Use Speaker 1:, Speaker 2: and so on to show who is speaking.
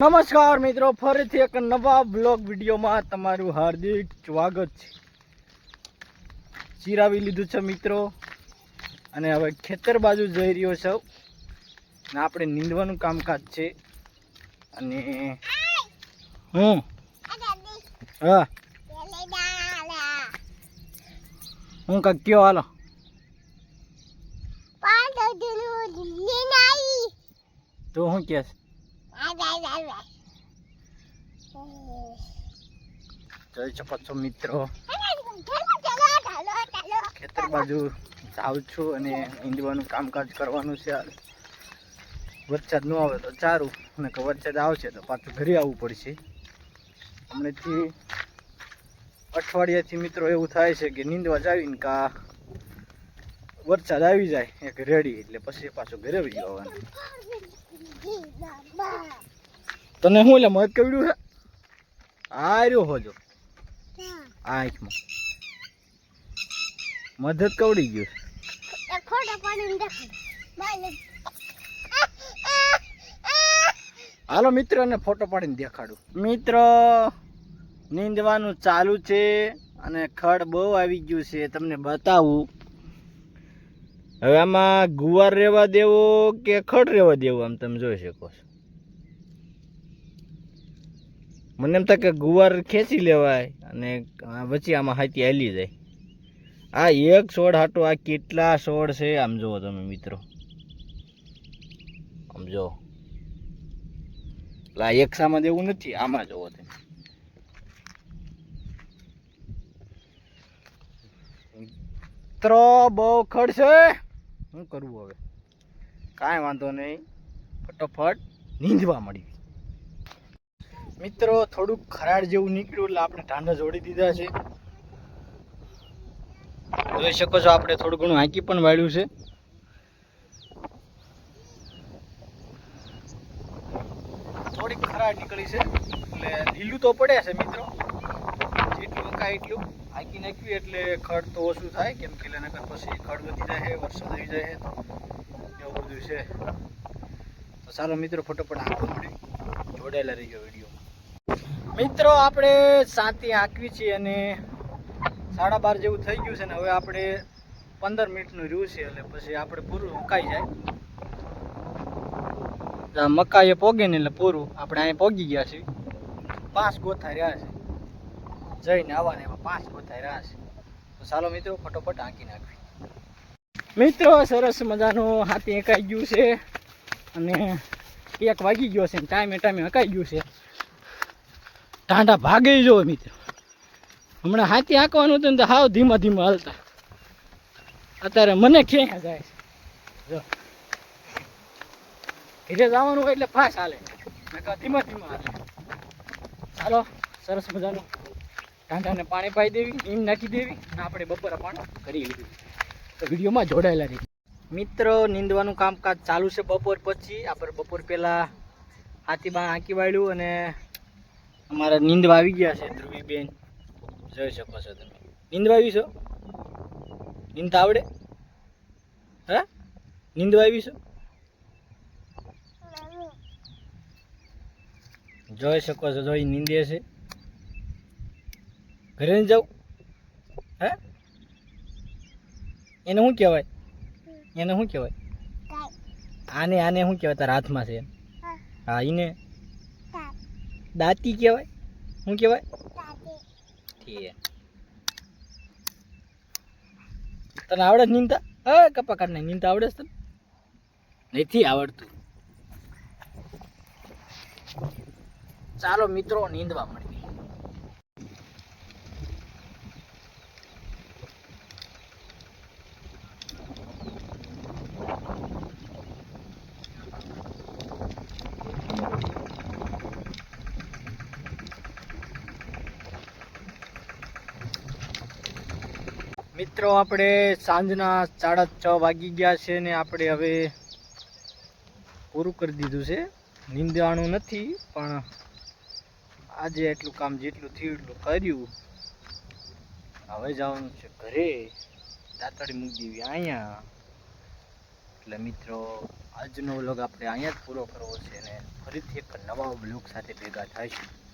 Speaker 1: નમસ્કાર મિત્રો ફરીથી એક નવા બ્લોગ વિડીયોમાં તમારું હાર્દિક સ્વાગત છે. ચીરાવી લીધું છે મિત્રો અને હવે ખેતર બાજુ જઈ રહ્યો છું. ને આપણે નીંદવાનું કામકાજ છે. અને હું? હા. હું કાંઈક કયો હાલો? તો હું કહેશ? જોઈ શકો છો મિત્રો. ખેતર બાજુ જાઉં છું અને ઈંડવાનું કામકાજ કરવાનું છે વરસાદ ન આવે તો સારું અને કે વરસાદ આવશે તો પાછું ઘરે આવવું પડશે. હમણાંથી અઠવાડિયાથી મિત્રો એવું થાય છે કે નીંદવા જાવીને કા વરસાદ આવી જાય, એક રેડી એટલે પછી પાછું ઘરે આવી આવવાનું તને શું એટલે મત કવડ્યું છે? આ રહ્યો હોજો. આંખમાં. મદદ કવડી ગયું હાલો મિત્રને ફોટો પાડીને દેખાડું. મિત્ર, નીંદવાનું ચાલુ છે અને ખડ બહુ આવી ગયું છે, તમને બતાવું. હવે આમાં ગુવાર રહેવા દેવો કે ખડ રહેવા દેવો આમ તમે જોઈ શકો છો? મને એમ થાય કે ગુવાર ખેંચી લેવાય અને વચ્ચે આમાં હાથી હાલી જાય. આ એક છોડ હાટો, આ કેટલા છોડ છે આમ જુઓ તમે મિત્રો. આમ જો એટલે આ એક સામાં જેવું નથી, આમાં જુઓ તમે. મિત્રો, બહુ ખડ છે. શું કરવું હવે? કાંઈ વાંધો નહીં. ફટોફટ નીંદવા મળી મિત્રો, થોડુંક ખરાડ જેવું નીકળ્યું એટલે આપણે ઢાંડા જોડી દીધા છે. જોઈ શકો છો, આપણે થોડું ઘણું હાંકી પણ વાળ્યું છે. થોડીક ખરાડ નીકળી છે. એટલે લીલું તો પડે છે, મિત્રો. જેટલું કાંઈ એટલું. હાંકી નાખ્યું એટલે ખડ તો ઓછું થાય, કેમ કે નકર પછી ખડ વધી જાય છે વરસાદ આવી જાય છે એવું બધું છે. તો સારો મિત્રો, ફટોફટ આંખો મળી. જોડાયેલા રહીજો વીડિયો. મિત્રો, આપણે સાતી આંકવી છીએ અને સાડા બાર જેવું થઈ ગયું છે ને, હવે આપણે પંદર મિનિટનું રહ્યું છે એટલે પછી આપણે પૂરું મુકાઈ જાય. આ મકાઈએ પોગે ને એટલે પૂરું. આપણે અહીંયા પોગી ગયા છીએ. પાંચ ગોથા રહ્યા છે. જઈને આવવાને, એમાં પાંચ રહ્યા છે. તો ચાલો મિત્રો, ફટોફટ આંકી નાખવી. મિત્રો, સરસ મજાનું હાથી એકાઈ ગયું છે. અને એક વાગી ગયો છે ટાઈમે ટાઈમે હકાઈ ગયું છે. ટાંડા ભાગે જો મિત્રો. હમણાં હાથી આંકવાનું હતું ને તો હાવ ધીમા ધીમા હાલતા. અત્યારે મને ક્યાં જાય છે? જો. ઘરે જવાનું હોય એટલે ફાસ હાલે. ધીમા ધીમા હાલે. ચાલો, સરસ મજાનું. ટાંડાને પાણી પાઈ દેવી ઈમ નાખી દેવી અને આપણે બપોરે પણ કરી લીધું. તો વિડીયોમાં જોડાયેલા રહી. મિત્રો, નીંદવાનું કામકાજ ચાલુ છે બપોર પછી. આપણે બપોર પહેલાં હાથી બા આંકી વાળ્યું અને અમારા નીંદવા આવી ગયા છે, ધ્રુવીબેન. જોઈ શકો છો તમે. નીંદવા આવી છો? નીંદતા આવડે? હે? નીંદવા આવી છો? જોઈ શકો છો જોઈ નીંદે છે. ઘરે જાઉં? હે? એને શું કહેવાય? એને શું કહેવાય? આને આને શું કહેવાય? તારા હાથમાં છે હા એને દાંતી કહેવાય? શું કહેવાય? તને આવડે છે નીંદતા હા, કપા કાઢ નહીં નીંદતા આવડે છે તને? નથી આવડતું. ચાલો મિત્રો, નીંદવા મળી મિત્રો, આપણે સાંજના સાડા છ વાગી ગયા છે ને આપણે હવે પૂરું કરી દીધું છે. નીંદવાનું નથી, પણ આજે એટલું કામ જેટલું થયું એટલું કર્યું. હવે જવાનું છે ઘરે. દાંતડી મૂકી દેવી અહીંયા. એટલે મિત્રો, આજનો વ્લોગ આપણે અહીંયા જ પૂરો કરવો છે અને ફરીથી એક નવા બ્લોગ સાથે ભેગા થઈશું.